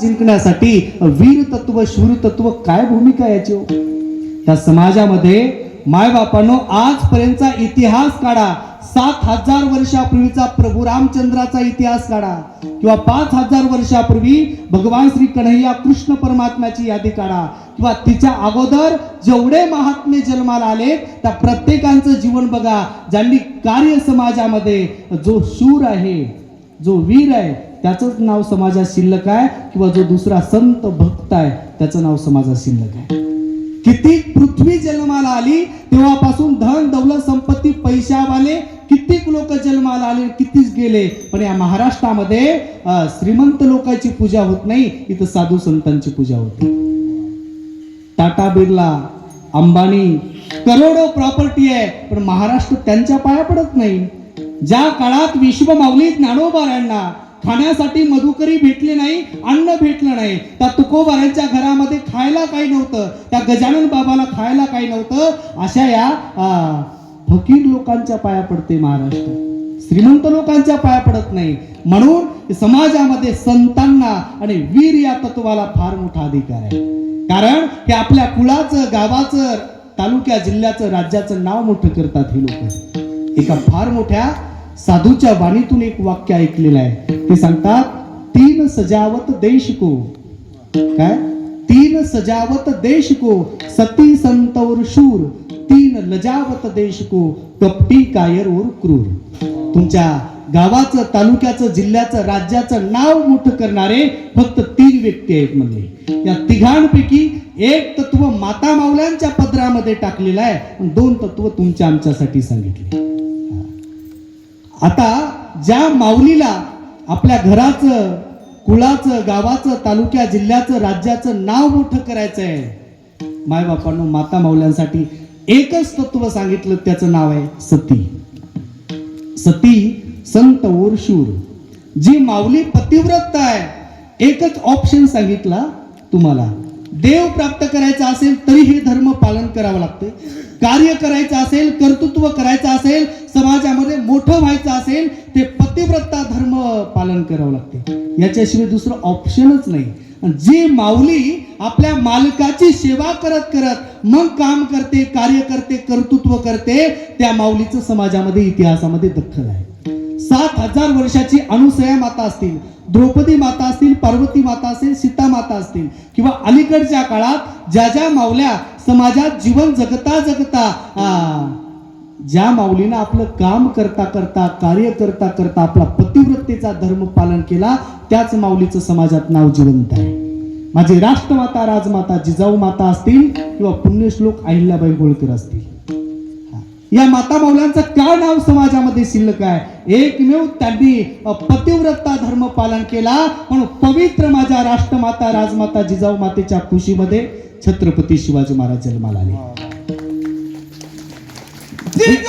जिंकण्यासाठी वीर तत्व शूर तत्व काय भूमिका याची? हो? त्या समाजामध्ये मायबापानो आजपर्यंतचा इतिहास काढा. सात हजार वर्षापूर्वीचा प्रभू रामचंद्राचा इतिहास काढा. किंवा पाच हजार वर्षापूर्वी भगवान श्री कन्हैया कृष्ण परमात्म्याची यादी काढा. किंवा तिच्या अगोदर जेवढे महात्मे जन्माला आले त्या प्रत्येकांचं जीवन बघा. ज्यांनी कार्य समाजामध्ये जो शूर आहे जो वीर आहे त्याचंच नाव समाजात शिल्लक आहे किंवा जो दुसरा संत भक्त आहे त्याचं नाव समाजात शिल्लक आहे. किती पृथ्वी जन्माला आली तेव्हापासून धन दौलत संपत्ती पैशावाले कित्येक लोक जन्माला आले कितीच गेले. पण या महाराष्ट्रामध्ये श्रीमंत लोकांची पूजा होत नाही इथं साधू संतांची पूजा होते. टाटा बिर्ला अंबानी करोडो प्रॉपर्टी आहे पण महाराष्ट्र त्यांच्या पाया पडत नाही. ज्या काळात विश्व माऊली ज्ञानोबारांना खाण्यासाठी मधुकरी भेटले नाही अन्न भेटलं नाही. त्या तुकोबारांच्या घरामध्ये खायला काही नव्हतं. त्या गजानन बाबाला खायला काही नव्हतं. अशा या फकीर लोकांच्या पाया पडते महाराष्ट्र. श्रीमंत लोकांच्या पाया पडत नाही. म्हणून समाजामध्ये संतांना आणि वीर या तत्वाला फार मोठा अधिकार आहे. कारण हे आपल्या कुळाचं गावाचं तालुक्या जिल्ह्याचं राज्याचं नाव मोठं करतात हे लोक. एका फार मोठ्या साधूच्या वाणीतून एक वाक्य ऐकलेलं आहे. ते सांगतात तीन सजावत देश को काय? तीन सजावत देश को सती संत और शूर तीन लजावत देश को कपटी कायर और क्रूर. तुमच्या गावाचं तालुक्याचं जिल्ह्याचं राज्याचं नाव मोठं करणारे फक्त तीन व्यक्ती आहेत म्हणले. या तिघांपैकी एक तत्व माता माऊल्यांच्या पदरामध्ये टाकलेलं आहे. आणि दोन तत्व तुमच्या आमच्यासाठी सांगितले. आता ज्या माऊलीला आपल्या घराचं कुळाचं गावाचं तालुक्या जिल्ह्याचं राज्याचं नाव मोठं करायचं आहे मायबापांनो माता माऊल्यांसाठी एकच तत्व सांगितलं त्याचं नाव आहे सती. सती संत और शूर जी माऊली पतिव्रत आहे एकच ऑप्शन सांगितला तुम्हाला. देव प्राप्त करायचा असेल तरी हे धर्म पालन करावं लागतं कार्य करायचं असेल कर्तृत्व करायचं असेल समाजामध्ये मोठं व्हायचं असेल ते पतिव्रता धर्म पालन करावं लागते. याच्याशिवाय दुसरं ऑप्शनच नाही. जी माऊली आपल्या मालकाची सेवा करत करत मग काम करते कार्य करते कर्तृत्व करते त्या माऊलीचं समाजामध्ये इतिहासामध्ये दखल आहे. सात हजार वर्षाची अनुसया माता असतील द्रौपदी माता असतील पार्वती माता असेल सीता माता असतील किंवा अलीकडच्या काळात ज्या ज्या माऊल्या समाजात जीवन जगता जगता आ, ज्या माऊलीनं आपलं काम करता करता कार्य करता करता आपला पतिव्रतेचा धर्म पालन केला त्याच माऊलीचं समाजात नाव जिवंत आहे. माझी राष्ट्रमाता राजमाता जिजाऊ माता असतील किंवा पुण्यश्लोक अहिल्याबाई होळकर असतील. या माता माऊल्यांचं काय नाव समाजामध्ये शिल्लक आहे? एकमेव त्यांनी पतिव्रता धर्म पालन केला म्हणून पवित्र माझ्या राष्ट्रमाता राजमाता जिजाऊ मातेच्या खुशीमध्ये छत्रपती शिवाजी महाराज जन्माला आले. দীর্ঘ